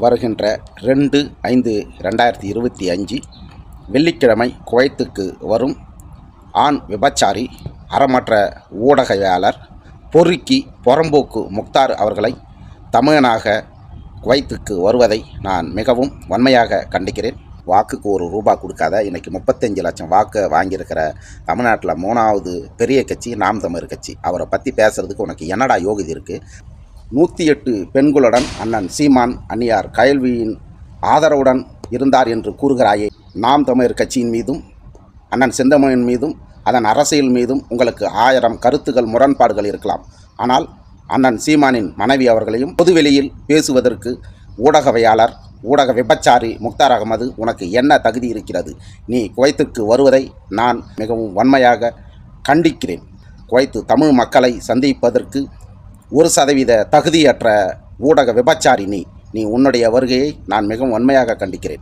வருகின்ற ரெண்டு ஐந்து ரெண்டாயிரத்தி இருபத்தி அஞ்சு வெள்ளிக்கிழமை குவைத்துக்கு வரும் ஆண் விபச்சாரி அறமற்ற ஊடகவியாளர் பொறுக்கி புறம்போக்கு முக்தார் அவர்களை தமிழனாக குவைத்துக்கு வருவதை நான் மிகவும் வன்மையாக கண்டிக்கிறேன். வாக்குக்கு ஒரு ரூபா கொடுக்காத இன்றைக்கி முப்பத்தஞ்சு லட்சம் வாக்கை வாங்கியிருக்கிற தமிழ்நாட்டில் மூணாவது பெரிய கட்சி நாம் தமிழ் கட்சி. அவரை பற்றி பேசுகிறதுக்கு உனக்கு என்னடா யோகிதி இருக்குது நூற்றி எட்டு பெண்களுடன் அண்ணன் சீமான் அன்னியார் கயல்வியின் ஆதரவுடன் இருந்தார் என்று கூறுகிறாயே. நாம் தமிழர் கட்சியின் மீதும் அண்ணன் செந்தமனின் மீதும் அதன் அரசியல் மீதும் உங்களுக்கு ஆயிரம் கருத்துக்கள் முரண்பாடுகள் இருக்கலாம். ஆனால் அண்ணன் சீமானின் மனைவி அவர்களையும் பொதுவெளியில் பேசுவதற்கு ஊடகவியாளர் ஊடக விபச்சாரி முக்தார் அகமது உனக்கு என்ன தகுதி இருக்கிறது? நீ குவைத்துக்கு வருவதை நான் மிகவும் வன்மையாக கண்டிக்கிறேன். குவைத்து தமிழ் மக்களை சந்திப்பதற்கு ஒரு சதவீத தகுதியற்ற ஊடக விபச்சாரி நீ. நீ உன்னுடைய வருகையை நான் மிகவும் வன்மையாக கண்டிக்கிறேன்.